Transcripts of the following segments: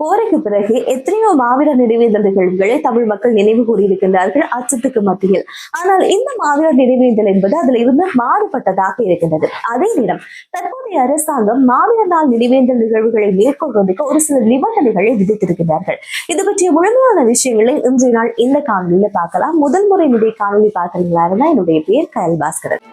போருக்கு பிறகு எத்தனையோ மாவீர நினைவேந்தல் நிகழ்வுகளை தமிழ் மக்கள் நினைவு கூறியிருக்கின்றார்கள் அச்சத்துக்கு மத்தியில். ஆனால் இந்த மாவீர நினைவேந்தல் என்பது அதில் இருந்து மாறுபட்டதாக இருக்கின்றது. அதே நேரம் தற்போதைய அரசாங்கம் மாவீர நாள் நினைவேந்தல் நிகழ்வுகளை மேற்கொள்வதற்கு ஒரு சில நிபந்தனைகளை விதித்திருக்கிறார்கள் இது பற்றிய முழுமையான விஷயங்களை இன்றைய நாள் இந்த காணொலியில பார்க்கலாம். முதல் முறை என்னுடைய காணொலி பார்க்கறீங்களா? இருந்தா என்னுடைய பேர் கயல் பாஸ்கரன்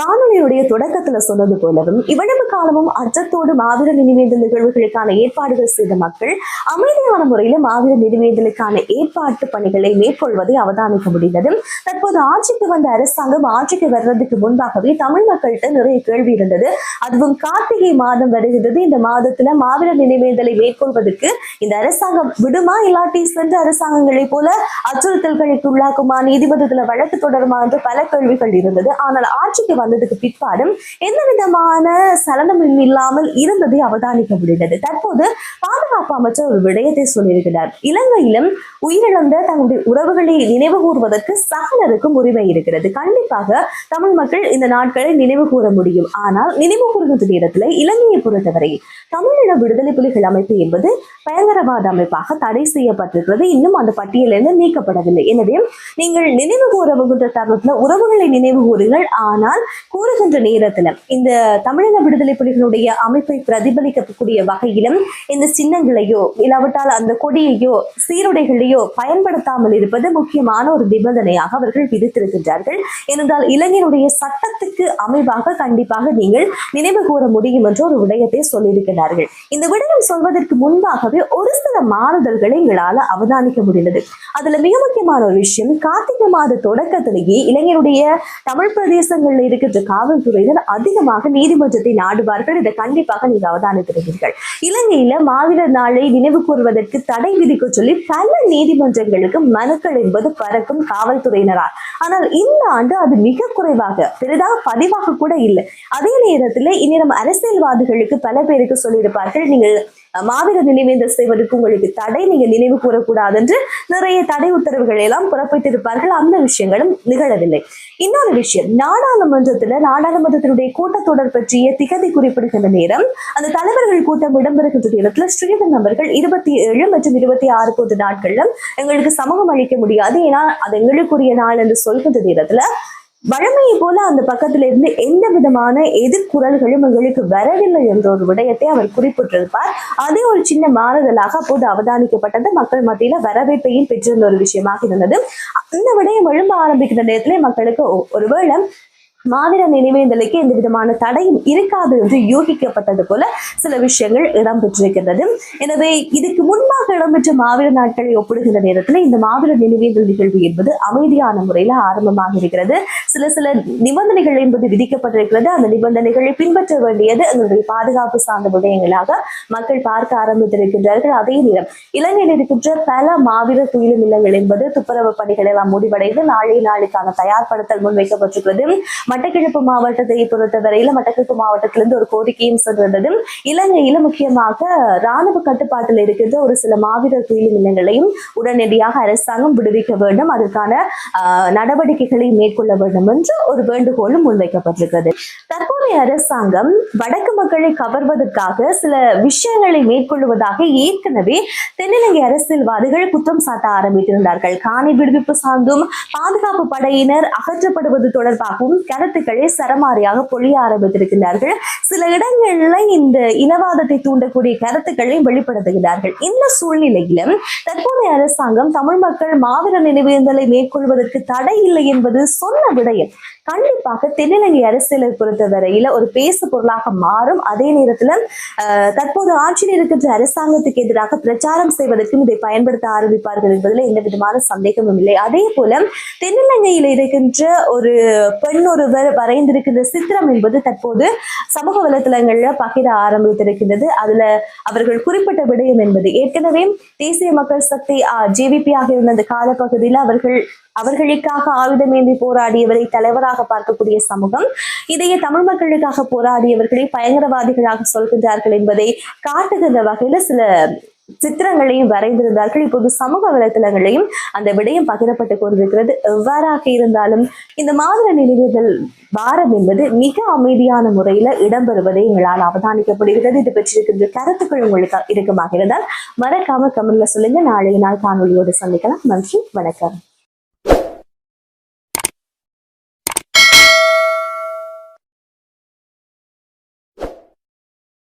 காணொலியுடைய தொடக்கத்துல சொன்னது போலவும் இவ்வளவு காலமும் அச்சத்தோடு மாவீர நினைவேந்தல் நிகழ்வுகளுக்கான ஏற்பாடுகள் செய்த மக்கள் அமைதியான முறையில மாவீர நினைவேந்தலுக்கான ஏற்பாட்டு பணிகளை மேற்கொள்வதை அவதானிக்க முடிந்தது தற்போது ஆட்சிக்கு வந்த அரசாங்கம் ஆட்சிக்கு வர்றதுக்கு முன்பாகவே தமிழ் மக்கள்கிட்ட நிறைய கேள்வி இருந்தது. அதுவும் கார்த்திகை மாதம் வருகிறது. இந்த மாதத்துல மாவீர நினைவேந்தலை மேற்கொள்வதற்கு இந்த அரசாங்கம் விடுமா? இல்லாட்டி சென்ற அரசாங்கங்களை போல அச்சுறுத்தல்களுக்கு உள்ளாக்குமா? நீதிமன்றத்துல வழக்கு தொடருமா? என்று பல கேள்விகள் இருந்தது. ஆனால் ஆட்சிக்கு வந்த வந்ததுக்கு பிற்பாடும் எந்த விதமான சலனமும் இல்லாமல் இருந்ததை அவதானிக்க முடிந்தது. தற்போது பாதுகாப்பு அமைச்சர் ஒரு விடயத்தை சொல்லியிருக்கிறார். இலங்கையிலும் உயிரிழந்த தங்களுடைய உறவுகளை நினைவு கூறுவதற்கு சகலருக்கும் உரிமை இருக்கிறது. கண்டிப்பாக தமிழ் மக்கள் இந்த நாட்களை நினைவு கூற முடியும். ஆனால் நினைவு கூறுகின்ற நேரத்தில் இலங்கையை பொறுத்தவரை தமிழீழ விடுதலை புலிகள் அமைப்பு என்பது பயங்கரவாத அமைப்பாக தடை செய்யப்பட்டிருக்கிறது. இன்னும் அந்த பட்டியலிருந்து நீக்கப்படவில்லை. எனவே நீங்கள் நினைவு கூறவுகின்ற தருணத்தில் உறவுகளை நினைவு கூறுங்கள் ஆனால் கூறுகின்ற நேரத்துல இந்த தமிழக விடுதலை புலிகளுடைய அமைப்பை பிரதிபலிக்கக்கூடிய வகையிலும் இந்த சின்னங்களையோ இல்லாவிட்டால் அந்த கொடியையோ சீருடைகளையோ பயன்படுத்தாமல் இருப்பது முக்கியமான ஒரு நிபந்தனையாக அவர்கள் விதித்திருக்கின்றார்கள். ஏனென்றால் இளைஞருடைய சட்டத்துக்கு அமைவாக கண்டிப்பாக நீங்கள் நினைவு கூற முடியும் என்ற ஒரு விடயத்தை சொல்லியிருக்கிறார்கள். இந்த விடயம் சொல்வதற்கு முன்பாகவே ஒரு சில மாறுதல்களை எங்களால் அவதானிக்க முடிந்தது. அதுல மிக முக்கியமான ஒரு விஷயம் கார்த்திகை மாத தொடக்கத்திலேயே இளைஞருடைய தமிழ் பிரதேசங்கள்ல இருக்கின்ற காவல்துறையினர் அதிகமாக நீதிமன்றத்தை நாடுவார்கள். இதை கண்டிப்பாக நீங்க அவதானித்திருக்கிறீர்கள் இலங்கையில மாவீரர் நாளை நினைவு கூறுவதற்கு தடை விதிக்க சொல்லி பல நீதிமன்றங்களுக்கு மனுக்கள் என்பது பறக்கும் காவல்துறையினரால். ஆனால் இந்த ஆண்டு அது மிக குறைவாக பெரிதாக பதிவாக கூட இல்லை. அதே நேரத்தில் இந்நேரம் அரசியல்வாதிகளுக்கு பல பேருக்கு சொல்லியிருப்பார்கள் நீங்கள் மாவீர நினைவேந்த நினைவேந்தல் செய்வதற்கு உங்களுக்கு தடை நீங்க நினைவு கூறக்கூடாது என்று நிறைய தடை உத்தரவுகள் எல்லாம் பிறப்பித்திருப்பார்கள் அந்த விஷயங்களும் நிகழவில்லை. இன்னொரு விஷயம் நாடாளுமன்றத்துல நாடாளுமன்றத்தினுடைய கூட்டத்தொடர் பற்றிய திகதி குறிப்பிடுகின்ற நேரம் அந்த தலைவர்கள் கூட்டம் இடம்பெறுகின்ற நேரத்துல ஸ்ரீதன் அவர்கள் இருபத்தி ஏழு மற்றும் இருபத்தி ஆறு போன்ற நாட்களிலும் எங்களுக்கு சமூகம் அளிக்க முடியாது. ஏன்னா அது எங்களுக்குரிய நாள் என்று சொல்கின்ற நேரத்துல வழமையை போல அந்த பக்கத்துல இருந்து எந்த விதமான எதிர்குரல்களும் எங்களுக்கு வரவில்லை என்ற ஒரு விடயத்தை அவர் குறிப்பிட்டிருப்பார். அதே ஒரு சின்ன மாறுதலாக அப்போது அவதானிக்கப்பட்டது. மக்கள் மத்தியில வரவேற்பையும் பெற்றிருந்த ஒரு விஷயமாக இருந்தது. அந்த விடயம் எழும்ப ஆரம்பிக்கிற நேரத்திலே மக்களுக்கு ஒருவேளை மாவீர நினைவேந்தலுக்கு எந்த விதமான தடையும் இருக்காது என்று யூகிக்கப்பட்டது போல சில விஷயங்கள் இடம்பெற்றிருக்கின்றது. எனவே இதுக்கு முன்பாக இடம்பெற்ற மாவீர நாட்களை ஒப்பிடுகின்ற நேரத்தில் இந்த மாவீர நினைவேந்தல் நிகழ்வு என்பது அமைதியான முறையில் ஆரம்பமாக இருக்கிறது. சில சில நிபந்தனைகள் என்பது விதிக்கப்பட்டிருக்கிறது. அந்த நிபந்தனைகளை பின்பற்ற வேண்டியது எங்களுடைய பாதுகாப்பு சார்ந்த விடயங்களாக மக்கள் பார்க்க ஆரம்பித்திருக்கின்றார்கள். அதே நேரம் இலங்கையில் இருக்கின்ற பல மாவீர துயிலும் இல்லங்கள் என்பது துப்புரவு பணிகள் எல்லாம் முடிவடைந்து நாளைய நாளுக்கான தயார்படுத்தல் முன்வைக்கப்பட்டிருக்கிறது. மட்டக்கிழப்பு மாவட்டத்தை பொறுத்தவரையில மட்டக்கிழப்பு மாவட்டத்திலிருந்து ஒரு கோரிக்கையும் சென்றிருந்தது. இலங்கையில முக்கியமாக ராணுவ கட்டுப்பாட்டில் இருக்கின்ற ஒரு சில மாவீரர் துயிலும் இல்லங்களையும் உடனடியாக அரசாங்கம் விடுவிக்க வேண்டும். அதற்கான ஆஹ், நடவடிக்கைகளை மேற்கொள்ள வேண்டும். என்று ஒரு வேண்டுகோளும் முன்வைக்கப்பட்டிருக்கிறது. தற்போதைய அரசாங்கம் வடக்கு மக்களை கவர்வதற்காக சில விஷயங்களை மேற்கொள்வதாக ஏற்கனவே தென்னிலங்கை அரசியல்வாதிகள் குற்றம் சாட்ட ஆரம்பித்திருந்தார்கள். காணி விடுவிப்பு சார்ந்தும் பாதுகாப்பு படையினர் அகற்றப்படுவது தொடர்பாகவும் கருத்துக்களை சரமாரியாக பொழிய ஆரம்பித்திருக்கிறார்கள் சில இடங்கள்ல இந்த இனவாதத்தை தூண்டக்கூடிய கருத்துக்களை வெளிப்படுத்துகிறார்கள். இந்த சூழ்நிலையிலும் தற்போதைய அரசாங்கம் தமிழ் மக்கள் மாவீர நினைவேந்தலை மேற்கொள்வதற்கு தடை இல்லை என்பது சொன்ன விடயம் கண்டிப்பாக தென்னிலங்கை அரசியலை பொறுத்தவரையில ஒரு பேசு பொருளாக மாறும். அதே நேரத்துல தற்போது ஆட்சியில் இருக்கின்ற அரசாங்கத்துக்கு எதிராக பிரச்சாரம் செய்வதற்கும் இதை பயன்படுத்த ஆரம்பிப்பார்கள் என்பதில் எந்த விதமான சந்தேகமும் இல்லை. அதே போல தென்னிலங்கையில் இருக்கின்ற ஒரு பெண் ஒருவர் வரைந்திருக்கின்ற சித்திரம் என்பது தற்போது சமூக வலைத்தளங்கள்ல பகிர ஆரம்பித்திருக்கின்றது. அதுல அவர்கள் குறிப்பிட்ட விடயம் என்பது ஏற்கனவே தேசிய மக்கள் சக்தி ஜேவிபி ஆகியிருந்த அந்த காலப்பகுதியில் அவர்கள் அவர்களுக்காக ஆயுதமேந்தி போராடியவரை தலைவராக பார்க்கக்கூடிய சமூகம் இதையே தமிழ் மக்களுக்காக போராடியவர்களை பயங்கரவாதிகளாக சொல்கின்றார்கள் என்பதை காட்டுகின்ற வகையில சில சித்திரங்களையும் வரைந்திருந்தார்கள். இப்போது சமூக வலைத்தளங்களையும் அந்த விடயம் பகிரப்பட்டு கொண்டிருக்கிறது. எவ்வாறாக இருந்தாலும் இந்த மாதிரி நினைவுகள் வாரம் என்பது மிக அமைதியான முறையில இடம்பெறுவதை எங்களால் அவதானிக்கப்படுகிறது. இது பற்றியிருக்கின்ற கருத்துக்கள் உங்களுக்கு இருக்குமாக இருந்தால் மறக்காம கமெண்ட்ல சொல்லுங்க. நாளைய நாள் காணொலியோடு சந்திக்கலாம். நன்றி. வணக்கம்.